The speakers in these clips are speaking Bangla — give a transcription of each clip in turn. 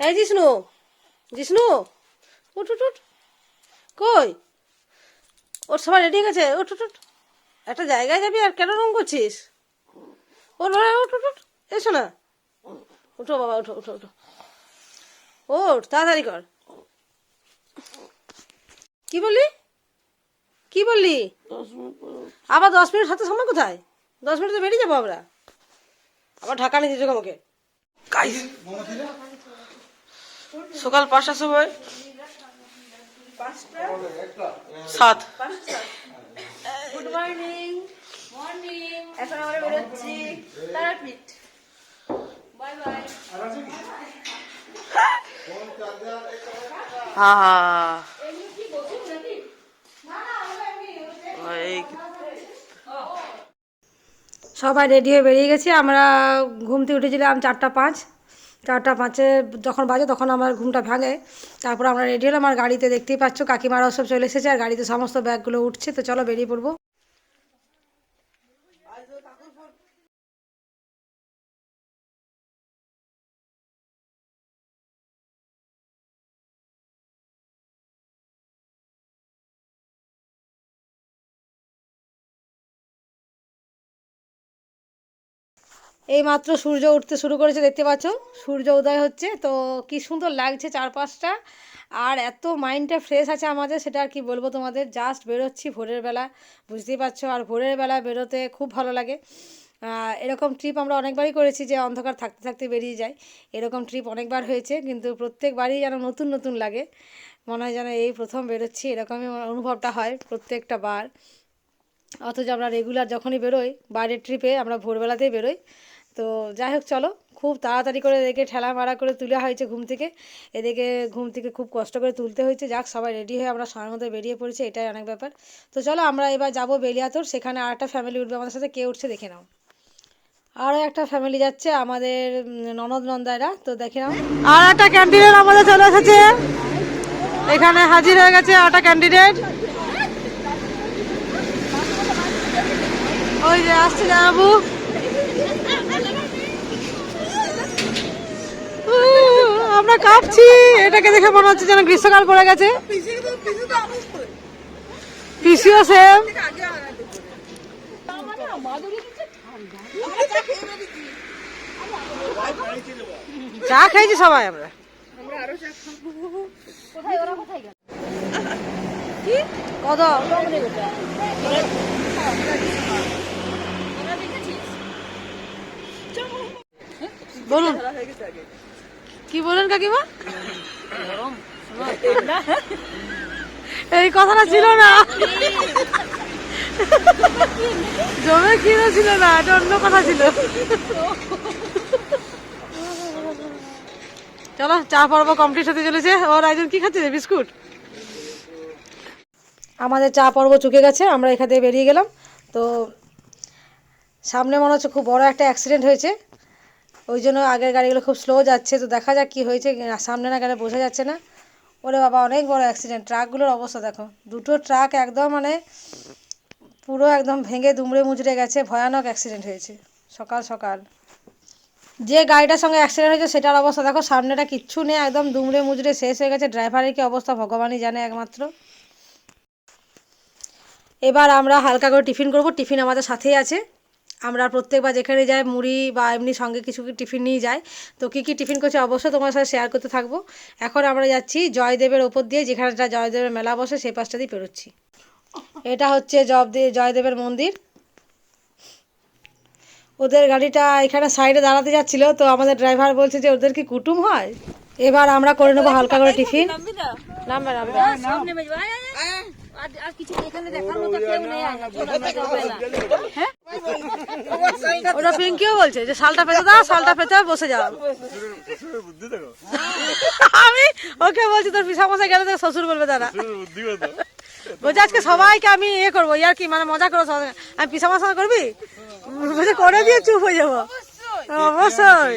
এই জিষ্ণু জিষ্ণু উঠ উঠ উঠ। কই? ওর সবাই রেডি গেছে? উঠ উঠ উঠ। একটা জায়গায় যাবি আর কেন রং করছিস? ওর বাবা উঠ উঠ উঠ। এসো না। উঠো বাবা উঠো উঠো উঠো। ওঠ তাড়াতাড়ি কর। কি বললি? কি বললি? আবার দশ মিনিট হাতে সময় কোথায়? দশ মিনিটে বেরিয়ে যাব আমরা। আবার ঢাকা নিয়ে দিচ্ছ আমাকে। সকাল পাঁচটার সময়? সাত। গুড মর্নিং মর্নিং এখন আমরা বেরোচ্ছি তারাপীঠ। বাই বাই হা হা। সবাই রেডি হয়ে বেরিয়ে গেছি। আমরা ঘুম থেকে উঠেছিলাম চারটা পাঁচ। চারটা পাঁচে যখন বাজে তখন আমার ঘুমটা ভাঙে। তারপর আমরা রেডি হলাম আর গাড়িতে দেখতেই পাচ্ছ কাকিমারাও সব চলে এসেছে আর গাড়িতে সমস্ত ব্যাগগুলো উঠছে। তো চলো বেরিয়ে পড়ব। এই মাত্র সূর্য উঠতে শুরু করেছে, দেখতে পাচ্ছ? সূর্য উদয় হচ্ছে, তো কি সুন্দর লাগছে চারপাশটা। আর এত মাইন্ডটা ফ্রেশ আছে আমাদের, সেটা আর কি বলব তোমাদের। জাস্ট বেরোচ্ছি ভোরের বেলা, বুঝতেই পারছ? আর ভোরের বেলা বেরোতে খুব ভালো লাগে। এরকম ট্রিপ আমরা অনেকবারই করেছি যে অন্ধকার থাকতে থাকতে বেরিয়ে যাই। এরকম ট্রিপ অনেকবার হয়েছে, কিন্তু প্রত্যেকবারই যেন নতুন নতুন লাগে। মনে হয় যেন এই প্রথম বেরোচ্ছি, এরকমই অনুভবটা হয় প্রত্যেকটা বার। অথচ আমরা রেগুলার যখনই বেরোই, বাইরের ট্রিপে আমরা ভোরবেলাতেই বেরোই। তো যাই হোক, চলো। খুব তাড়াতাড়ি করে এদেরকে ঠেলা মারা করে তোলা হয়েছে ঘুম থেকে। এদিকে ঘুম থেকে খুব কষ্ট করে তুলতে হয়েছে। যাক, সবাই রেডি হয়ে আমরা সময়ের মধ্যে বেরিয়ে পড়েছি, এটাই অনেক ব্যাপার। তো চলো, আমরা এবার যাব বেলিয়াতোর। সেখানে আর একটা ফ্যামিলি উঠবে আমাদের সাথে। কে উঠছে দেখে নাও। আরও একটা ফ্যামিলি যাচ্ছে আমাদের ননদ নন্দায়রা তো দেখে নাও। আর একটা ক্যান্ডিডেট আমাদের চলে এসেছে। এখানে হাজির হয়ে গেছে একটা ক্যান্ডিডেট ওই যে, আসছে জানাবু আমরা কাঁপছি, এটাকে দেখে মনে হচ্ছে যেন গ্রীষ্মকাল পড়ে গেছে। পিসিও সেম। চা খেয়েছি সবাই আমরা। বলুন। কি বলেন কাকিমা? এই কথাটা ছিল না। জমে কিনো ছিল না এটা অন্য কথা ছিল। চলো চা পর্ব কমপ্লিট হতে চলেছে। ওর একজন কি খাচ্ছে? বিস্কুট? আমাদের চা পর্ব চুকে গেছে আমরা এখান থেকে বেরিয়ে গেলাম। তো সামনে মনে হচ্ছে খুব বড় একটা অ্যাক্সিডেন্ট হয়েছে। ওই জন্য আগের গাড়িগুলো খুব স্লো যাচ্ছে। তো দেখা যাক কি হয়েছে। সামনে না গেলে বোঝা যাচ্ছে না। ওরে বাবা, অনেক বড় অ্যাক্সিডেন্ট ট্রাকগুলোর অবস্থা দেখো। দুটো ট্রাক একদম মানে পুরো একদম ভেঙে দুমড়ে মুচড়ে গেছে। ভয়ানক অ্যাক্সিডেন্ট হয়েছে। সকাল সকাল। যে গাড়িটার সঙ্গে অ্যাক্সিডেন্ট হয়েছে, সেটার অবস্থা দেখো। সামনেটা কিচ্ছু নেই, একদম দুমড়ে মুচড়ে শেষ হয়ে গেছে। ড্রাইভারের কি অবস্থা ভগবানই জানে একমাত্র। এবার আমরা হালকা করে টিফিন করব। টিফিন আমাদের সাথেই আছে। আমরা প্রত্যেকবার যেখানে যাই মুড়ি বা এমনি সঙ্গে কিছু টিফিন নিয়ে যাই তো কী কী টিফিন করছে অবশ্যই তোমার সাথে শেয়ার করতে থাকব। এখন আমরা যাচ্ছি জয়দেবের ওপর দিয়ে যেখানটা জয়দেবের মেলা বসে সেই পাশটা দিয়ে পেরোচ্ছি এটা হচ্ছে জয়দেব জয়দেবের মন্দির। ওদের গাড়িটা এখানে সাইডে দাঁড়াতে যাচ্ছিল তো আমাদের ড্রাইভার বলছে যে ওদের কি কুটুম হয়? এবার আমরা করে নেব হালকা করে টিফিন। নামবে নামবে ওটা পিঙ্কিও বলছে যে শালটা পেতে দাও শালটা পেতে বসে যাও। আমি ওকে বলছি তোর পিসা মশাই গেলে তোর শ্বশুর বলবে দাদা। বলছে আজকে সবাইকে আমি ইয়ে করব ইয়ার কি মানে মজা করব আমি পিসা মশা করবি? বলছে করে দিয়ে চুপ হয়ে যাব। অবশ্যই।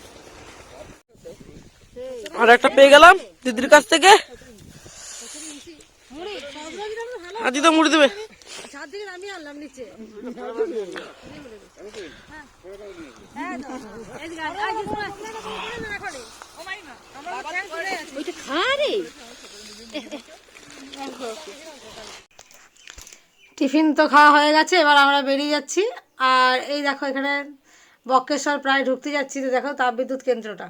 আর একটা পেয়ে গেলাম দিদির কাছ থেকে। আর দিদা মুড়ি দেবে। টিফিন তো খাওয়া হয়ে গেছে, এবার আমরা বেরিয়ে যাচ্ছি। আর এই দেখো এখানে বক্রেশ্বর প্রায় ঢুকতে যাচ্ছি তো দেখো তাপবিদ্যুৎ কেন্দ্রটা।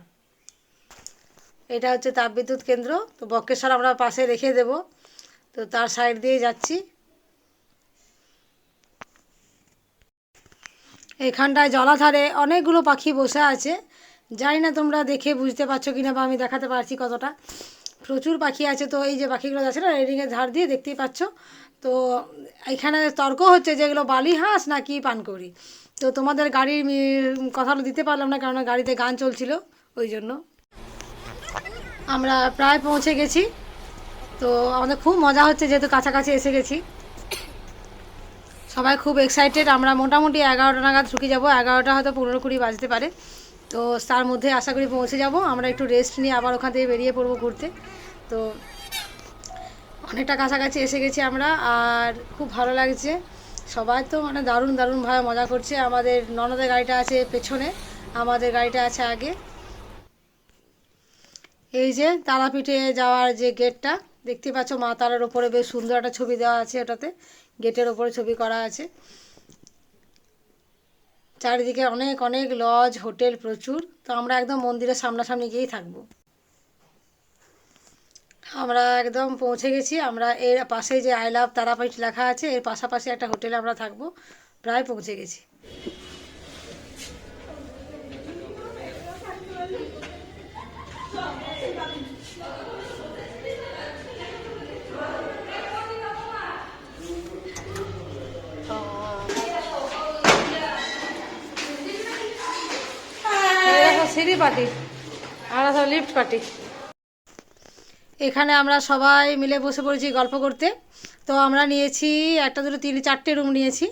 এটা হচ্ছে তাপবিদ্যুৎ কেন্দ্র, তো বক্রেশ্বর আমরা পাশে রেখে দেব। তো তার সাইড দিয়ে যাচ্ছি। এখানটায় জলাধারে অনেকগুলো পাখি বসে আছে। জানি না তোমরা দেখে বুঝতে পারছ কিনা বা আমি দেখাতে পারছি কতটা। প্রচুর পাখি আছে, তো এই যে পাখিগুলো আছে না রেলিংয়ের ধার দিয়ে দেখতেই পাচ্ছ। তো এখানে তর্ক হচ্ছে যে এগুলো বালি হাঁস না কি পানকৌড়ি। তো তোমাদের গাড়ির কথাটা দিতে পারলাম না কারণ গাড়িতে গান চলছিল, ওই জন্য। আমরা প্রায় পৌঁছে গেছি। তো আমাদের খুব মজা হচ্ছে যেহেতু কাছাকাছি এসে গেছি। সবাই খুব এক্সাইটেড আমরা মোটামুটি এগারোটা নাগাদ ঢুকে যাব। এগারোটা হয়তো পনেরো কুড়ি বাজতে পারে। তো তার মধ্যে আশা করি পৌঁছে যাব। আমরা একটু রেস্ট নিয়ে আবার ওখান থেকে বেরিয়ে পড়ব ঘুরতে। তো অনেকটা কাছাকাছি এসে গেছি আমরা। আর খুব ভালো লাগছে। সবাই তো মানে দারুণ দারুণভাবে মজা করছে। আমাদের ননদের গাড়িটা আছে পেছনে। আমাদের গাড়িটা আছে আগে। এই যে তারাপীঠে যাওয়ার যে গেটটা, দেখতে পাচ্ছ মা তারার ওপরে বেশ সুন্দর একটা ছবি দেওয়া আছে ওটাতে, গেটের ওপরে ছবি করা আছে। চারিদিকে অনেক অনেক লজ হোটেল প্রচুর, তো আমরা একদম মন্দিরের সামনাসামনি গিয়েই থাকব। আমরা একদম পৌঁছে গেছি, আমরা এর পাশে যে আই লাভ তারাপীঠ লেখা আছে, এর পাশাপাশি একটা হোটেলে আমরা থাকব, প্রায় পৌঁছে গেছি এরা সব সিঁড়ি পার্টি আমরা সব লিফট পার্টি এখানে আমরা সবাই মিলে বসে পড়েছি গল্প করতে। তো আমরা নিয়েছি একটা দুটো তিন চারটে রুম নিয়েছি।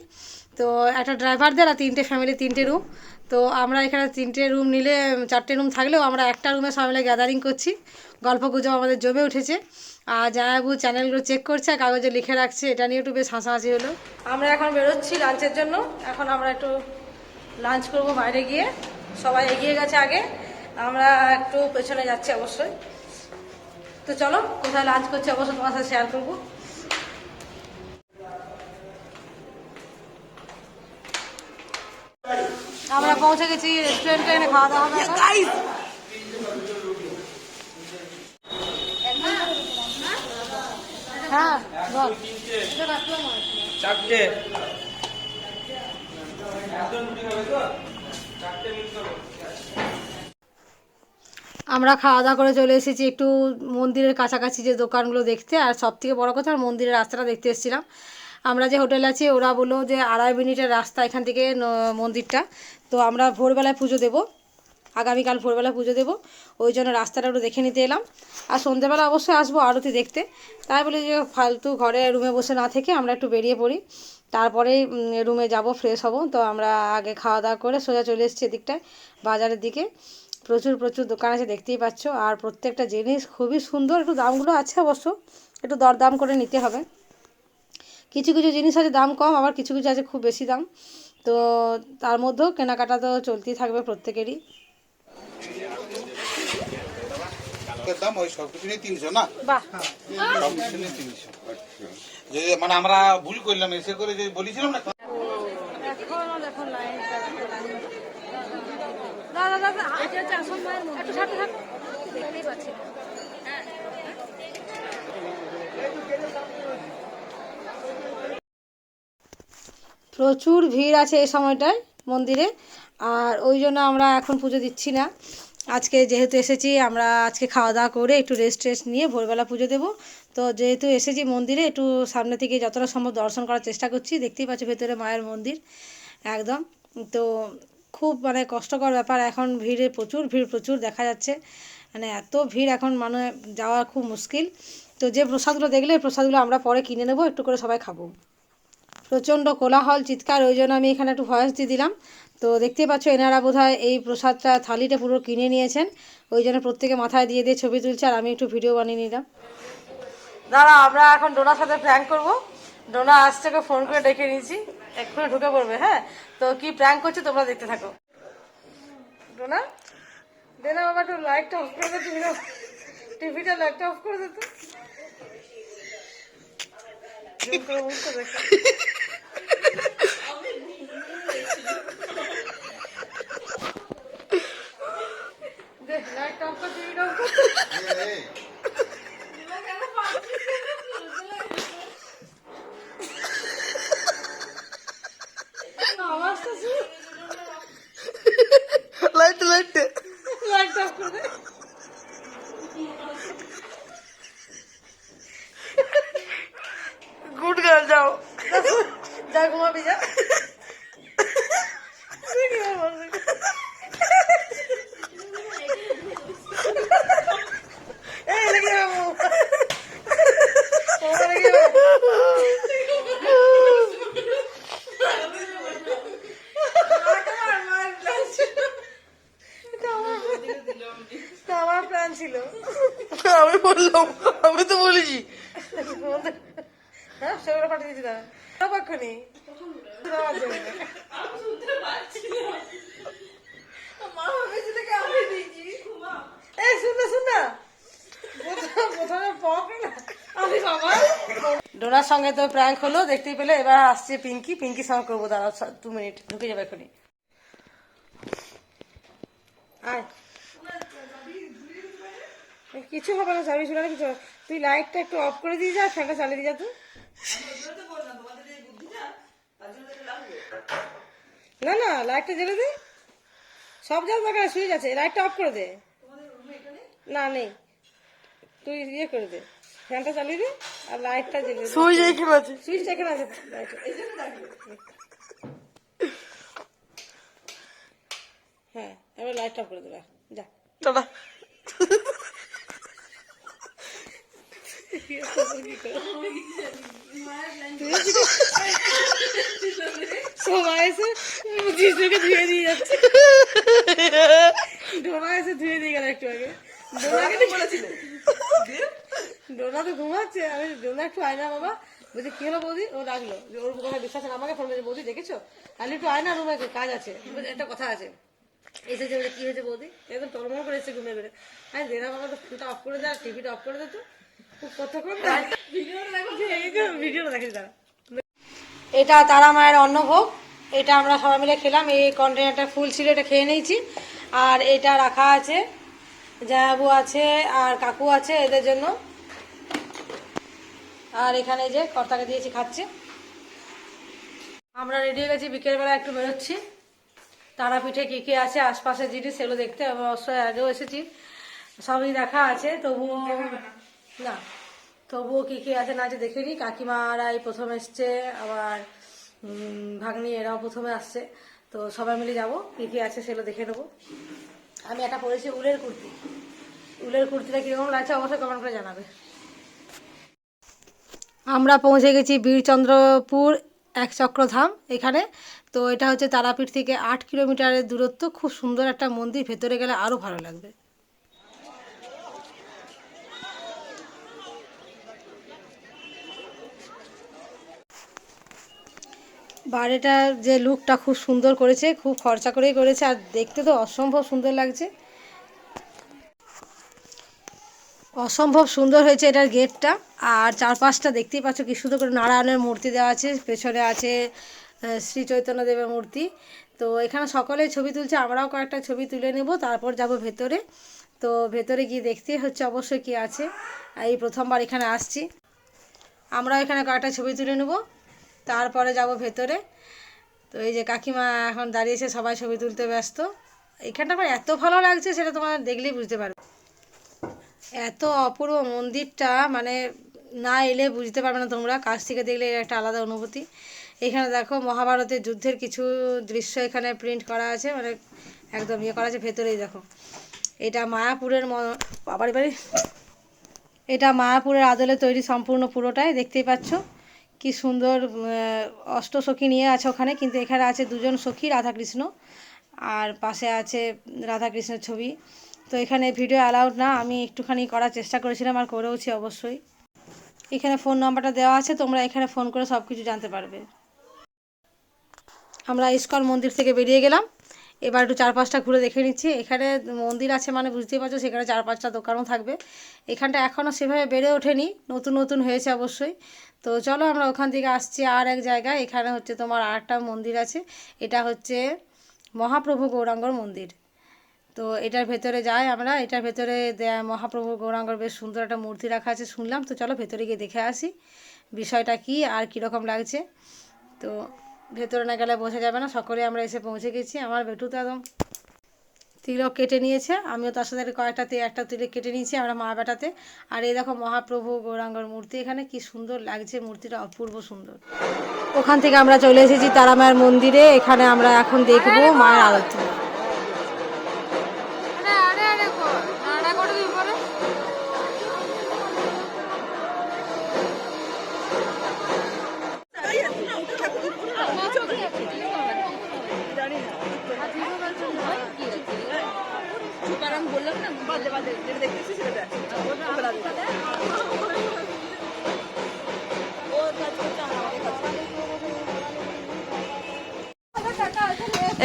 তো একটা ড্রাইভারদের আর তিনটে ফ্যামিলি তিনটে রুম তো আমরা এখানে তিনটে রুম নিলে চারটে রুম থাকলেও আমরা একটা রুমে সবাই মিলে গ্যাদারিং করছি। গল্প গুজব আমাদের জমে উঠেছে। আর জায়াবু চ্যানেলগুলো চেক করছে আর কাগজে লিখে রাখছে। এটা নিয়ে একটু বেশ হাসাহাসি হলো। আমরা এখন বেরোচ্ছি লাঞ্চের জন্য। এখন আমরা একটু লাঞ্চ করব বাইরে গিয়ে। সবাই এগিয়ে গেছে আগে। আমরা একটু পেছনে যাচ্ছি অবশ্যই। তো চলো কোথায় লাঞ্চ করছি অবশ্যই তোমার সাথে শেয়ার করব। আমরা পৌঁছে গেছি রেস্টুরেন্টে এখানে খাওয়া দাওয়া হবে। হ্যাঁ বল। চারটে। আমরা খাওয়া দাওয়া করে চলে এসেছি একটু মন্দিরের কাছাকাছি যে দোকানগুলো দেখতে, আর সব থেকে বড়ো কথা মন্দিরের রাস্তাটা দেখতে এসেছিলাম। আমরা যে হোটেল আছি, ওরা বলল যে আড়াই মিনিটের রাস্তা এখান থেকে মন্দিরটা। তো আমরা ভোরবেলায় পুজো দেবো, আগামীকাল ভোরবেলা পুজো দেবো। ওই জন্য রাস্তাটা একটু দেখে নিতে এলাম। আর সন্ধ্যেবেলা অবশ্যই আসব আরতি দেখতে। তাই বলে যে ফালতু ঘরে রুমে বসে না থেকে আমরা একটু বেরিয়ে পড়ি। তারপরে রুমে যাব ফ্রেশ হব। তো আমরা আগে খাওয়া দাওয়া করে সোজা চলে এসেছি এদিকটায় বাজারের দিকে। প্রচুর প্রচুর দোকান আছে দেখতেই পাচ্ছ। আর প্রত্যেকটা জিনিস খুবই সুন্দর একটু দামগুলো আছে অবশ্য। একটু দরদাম করে নিতে হবে। কিছু কিছু জিনিস আছে দাম কম আবার কিছু কিছু আছে খুব বেশি দাম। তো তার মধ্যেও কেনাকাটা তো চলতেই থাকবে প্রত্যেকেরই। দাম ওই সব কিছু নিয়ে তিনশো না? বাহ। সব কিছু নিয়ে তিনশো। মানে আমরা ভুল করলাম, এসে করে যে বলেছিলাম না প্রচুর ভিড় আছে এই সময়টায় মন্দিরে, আর ওই জন্য আমরা এখন পুজো দিচ্ছি না। আজকে যেহেতু এসেছি, আমরা আজকে খাওয়া দাওয়া করে একটু রেস্ট টেস্ট নিয়ে ভোরবেলা পুজো দেবো। তো যেহেতু এসেছি মন্দিরে, একটু সামনে থেকে যতটা সম্ভব দর্শন করার চেষ্টা করছি। দেখতেই পাচ্ছি ভেতরে মায়ের মন্দির, একদম। তো খুব মানে কষ্টকর ব্যাপার, এখন ভিড়ে প্রচুর, ভিড় প্রচুর দেখা যাচ্ছে। মানে এত ভিড় এখন মানে যাওয়া খুব মুশকিল। তো যে প্রসাদগুলো দেখলে প্রসাদগুলো আমরা পরে কিনে নেব, একটু করে সবাই খাব। প্রচণ্ড কোলাহল, চিৎকার, ওই জন্য আমি এখানে একটু ভয়েস দিয়ে দিলাম। তো দেখতেই পাচ্ছ, এনারা বোধহয় এই প্রসাদটা থালিটা পুরো কিনে নিয়েছেন। ওই জন্য প্রত্যেকে মাথায় দিয়ে দিয়ে ছবি তুলছে, আর আমি একটু ভিডিও বানিয়ে নিলাম। দাঁড়া আমরা এখন ডোনার সাথে প্র্যাঙ্ক করব। ডোনা আজ থেকে ফোন করে ডেকে নিয়েছি, এক্ষুনি ঢুকে পড়বে হ্যাঁ? তো কি প্র্যাঙ্ক করছে তোমরা দেখতে থাকো। ডোনা, দে না বাবা একটু লাইটটা অফ করে দে টিভিটা টিভিটা লাইটটা অফ করে দে তো। দেখো। লাইটটা অফ কর টিভিটা অফ আওয়াজটা শুন লাইট লাইট লাইটটা অফ করে দে গুড গার্ল যাও যা ঘুমাবি যা দেখি আর বল দেখি। এই লেগে যাব। ওরা লেগে যাব। আমার মায়ের plan ছিল। এটা আমার- এটা আমার প্ল্যান ছিল আমি বললাম আমি তো বলেছি হ্যাঁ সেগুলো পাঠিয়ে দিয়েছি দাঁড়া পক্ষনি আমার জন্য এই শুন না শুন না প্রথম- প্রথমে পক না আমি বাবা ডোনার সঙ্গে তো প্র্যাঙ্ক হলো, দেখতেই পেলে, এবার আসছে পিঙ্কি পিঙ্কির সঙ্গে করব, দাঁড়াও দু মিনিট ঢুকে যাবে এখনই কিছু হবে না সার্ভিস না কিছু তুই লাইটটা একটু অফ করে দিয়ে যা, ফ্যানটা চালিয়ে দিয়ে যা তুই। না না লাইটটা জ্বেলে দে। সব জায়গা দরকার সুইচ আছে লাইটটা অফ করে দে। না, নেই। তুই ইয়ে করে দে। ফ্যানটা চালিয়ে দে। আর লাইটটা জ্বেলে সুইচ এখানে আছে। সুইচটা এখানে আছে। হ্যাঁ এবার লাইটটা করে দেবে যা। টাটা সবাই এসে জিজুকে ধুয়ে দিয়ে যাচ্ছে। ডোনা এসে ধুয়ে দিয়ে গেল একটু আগে। ডোনাকে বলেছিলে। ডোনা তো ঘুমাচ্ছে আমি ডোনা একটু আয়না বাবা। বলছি কি হলো বৌদি? ও রাখল যে ওর কথা বিশ্বাস আছে না, আমাকে ফোন করেছে বৌদি দেখেছ? তাহলে একটু আয়না রুমে কাজ আছে। একটা কথা আছে। এসেছে বলে কি হয়েছে বৌদি? একদম টলমল করে এসেছে ঘুমে বেড়ে হ্যাঁ দেনা বাবা তো ফোনটা অফ করে দেয় টিভিটা অফ করে দে তো। খুব কতক্ষণ ভিডিওটা দেখে। দাঁড়া এটা তারা মায়ের অন্নভোগ। এটা আমরা সবাই মিলে খেলাম। এই কন্টেনারটা ফুল ছিল এটা খেয়ে নিয়েছি। আর এটা রাখা আছে জায়াবু আছে আর কাকু আছে এদের জন্য। আর এখানে যে কর্তাকে দিয়েছি, খাচ্ছে। আমরা রেডি হয়ে গেছি, বিকেলবেলা একটু বেরোচ্ছি। তারাপীঠে কী কী আছে আশপাশের জিনিস, সেগুলো দেখতে অবশ্যই আগেও এসেছি। সবই দেখা আছে, তবুও না। তবুও কী কী আছে না আছে দেখে নিই। কাকিমারা এই প্রথম এসছে, আবার ভাগ্নি এরাও প্রথমে আসছে। তো সবাই মিলে যাব, কী কী আছে সেগুলো দেখে নেব। আমি একটা পরেছি উলের কুর্তি। উলের কুর্তিটা কীরকম লাগছে, অবশ্যই কমেন্ট করে জানাবে। আমরা পৌঁছে গেছি বীরচন্দ্রপুর এক চক্রধাম এখানে। তো এটা হচ্ছে তারাপীঠ থেকে আট কিলোমিটারের দূরত্ব। খুব সুন্দর একটা মন্দির, ভেতরে গেলে আরও ভালো লাগবে। বাইরেটার যে লুকটা খুব সুন্দর করেছে, খুব খরচা করেই করেছে, আর দেখতে তো অসম্ভব সুন্দর লাগছে। অসম্ভব সুন্দর হয়েছে এটার গেটটা। আর চারপাশটা দেখতেই পাচ্ছ কি সুন্দর করে নারায়ণের মূর্তি দেওয়া আছে, পেছনে আছে শ্রী চৈতন্য দেবের মূর্তি। তো এখানে সকলে ছবি তুলছে, আমরাও কয়েকটা ছবি তুলে নেব, তারপর যাব ভেতরে। তো ভেতরে গিয়ে দেখতে হচ্ছে অবশ্যই কি আছে। এই প্রথমবার এখানে আসছি। আমরাও এখানে কয়েকটা ছবি তুলে নেব, তারপরে যাব ভেতরে। তো এই যে কাকিমা এখন দাঁড়িয়েছে, সবাই ছবি তুলতে ব্যস্ত। এখানটা আমার এত ভালো লাগছে, সেটা তোমার দেখলেই বুঝতে পারবে। এত অপূর্ব মন্দিরটা মানে না এলে বুঝতে পারবে না তোমরা। কাছ থেকে দেখলে এর একটা আলাদা অনুভূতি। এখানে দেখো মহাভারতের যুদ্ধের কিছু দৃশ্য এখানে প্রিন্ট করা আছে মানে একদম ইয়ে করা আছে ভেতরেই দেখো। এটা মায়াপুরের বাবারি বাড়ি এটা মায়াপুরের আদলে তৈরি সম্পূর্ণ পুরোটাই দেখতেই পাচ্ছ। কি সুন্দর আহ, অষ্টসখী নিয়ে আছে ওখানে কিন্তু এখানে আছে দুজন সখী রাধাকৃষ্ণ। আর পাশে আছে রাধাকৃষ্ণের ছবি। তো এখানে ভিডিও অ্যালাউড না, আমি একটুখানি করার চেষ্টা করেছিলাম, আর করেওছি অবশ্যই। এখানে ফোন নাম্বারটা দেওয়া আছে, তোমরা এখানে ফোন করে সব কিছু জানতে পারবে। আমরা ইস্কন মন্দির থেকে বেরিয়ে গেলাম। এবার একটু চার পাঁচটা ঘুরে দেখে নিচ্ছি। এখানে মন্দির আছে মানে বুঝতেই পারছ, সেখানে চার পাঁচটা দোকানও থাকবে। এখানটা এখনও সেভাবে বেড়ে ওঠেনি, নতুন নতুন হয়েছে অবশ্যই। তো চলো আমরা ওখান থেকে আসছি আর এক জায়গায়। এখানে হচ্ছে তোমার আরেকটা মন্দির আছে, এটা হচ্ছে মহাপ্রভু গৌরাঙ্গর মন্দির। তো এটার ভেতরে যাই আমরা, এটার ভেতরে মহাপ্রভু গৌরাঙ্গর বেশ সুন্দর একটা মূর্তি রাখা আছে শুনলাম, তো চলো ভেতরে গিয়ে দেখে আসি বিষয়টা কি আর কীরকম লাগছে। তো ভেতরে না গেলে বোঝা যাবে না, সকলে আমরা এসে পৌঁছে গেছি, আমার বেটু তো একদম তিলক কেটে নিয়েছে, আমিও তার সাথে কয়েকটা একটা তিলক কেটে নিয়েছি আমরা মা বেটাতে। আর এই দেখো মহাপ্রভু গৌরাঙ্গর মূর্তি, এখানে কি সুন্দর লাগছে, মূর্তিটা অপূর্ব সুন্দর। ওখান থেকে আমরা চলে এসেছি তারা মায়ের মন্দিরে, এখানে আমরা এখন দেখব মায়ের আরতি।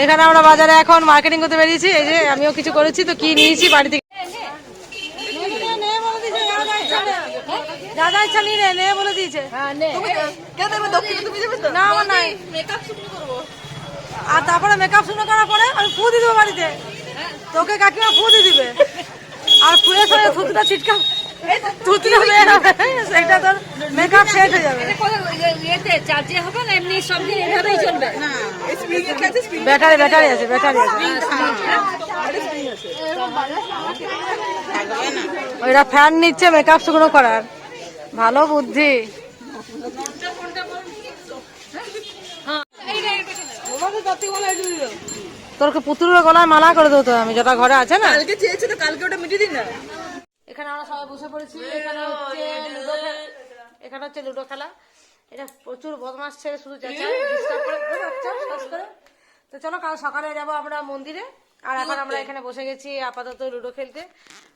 এখানে আমরা বাজারে এখন মার্কেটিং করতে বেরিয়েছি। এই যে আমিও কিছু করেছি তো কি নিয়েছি বাড়ি থেকে দাদা ইচ্ছা নিয়ে নে বলে দিয়েছে। তো? না আমার নাই। আর তারপরে মেকআপ শুরু করার পরে আমি ফু দিয়ে দেবো বাড়িতে। তোকে কাকিমা ফু দিয়ে দিবে। আর ফুয়ের সঙ্গে থুতুটা ছিটকা থুতুটা বের হবে? সেটা তোর মেকআপ সেট হয়ে যাবে। চার্জে হবে না এমনি সব দিন এভাবেই চলবে? স্প্রিং এর কাছে স্প্রিং ব্যাটারি ব্যাটারি আছে ব্যাটারি আছে। ওইটা ফ্যান নিচ্ছে মেকআপ শুকনো করার। ভালো বুদ্ধি। তোর পুতুলের গলায় মালা করে দেবো তো আমি যেটা ঘরে আছে না। কালকে চেয়েছে তো কালকে ওটা মিটিয়ে দিন না। এখানে আমরা সবাই বসে পড়েছি। এখানে হচ্ছে লুডো খেলা। এখানে হচ্ছে লুডো খেলা। এটা প্রচুর বদমাস ছেড়ে শুধু চেঁচায় ডিস্টার্ব করে তো চলো কাল সকালে যাব আমরা মন্দিরে। আর এখন আমরা এখানে বসে গেছি আপাতত লুডো খেলতে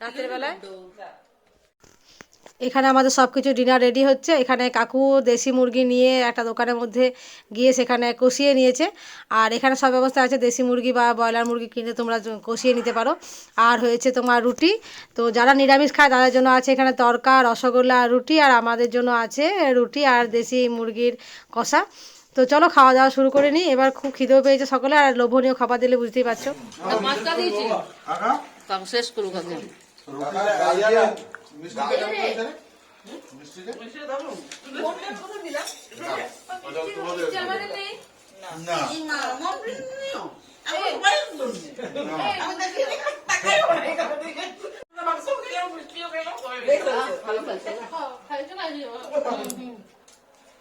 রাতের বেলায়। এখানে আমাদের সব কিছু ডিনার রেডি হচ্ছে। এখানে কাকু দেশি মুরগি নিয়ে একটা দোকানের মধ্যে গিয়ে সেখানে কষিয়ে নিয়েছে। আর এখানে সব ব্যবস্থা আছে। দেশি মুরগি বা ব্রয়লার মুরগি কিনে তোমরা কষিয়ে নিতে পারো। আর হয়েছে তোমার রুটি। তো যারা নিরামিষ খায় তাদের জন্য আছে এখানে তরকা রসগোল্লা রুটি আর আমাদের জন্য আছে রুটি আর দেশি মুরগির কষা। তো চলো খাওয়া দাওয়া শুরু করে নিই। এবার খুব খিদেও পেয়েছে সকলে আর লোভনীয় খাবার দিলে বুঝতেই পারছ। দিয়েছি কাকু শেষ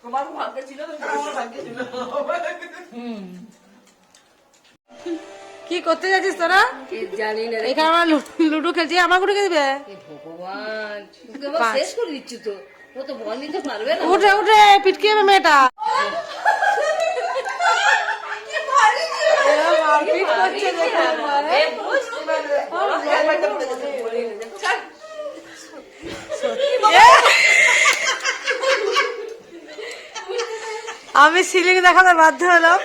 তোমার ভাগ্যে ছিল তো আমার ভাগ্যে ছিল কি করতে যাচ্ছিস তোরা? জানি না এখানে আমরা লুডো খেলছি আমার গুটুকে দিবে? ভগবান শেষ করে দিচ্ছি তো। ও তো বল নিতে পারবে না। উঠে উঠে পিটকে যাবে মেয়েটা। আমি সিলিং দেখাতে বাধ্য হলাম।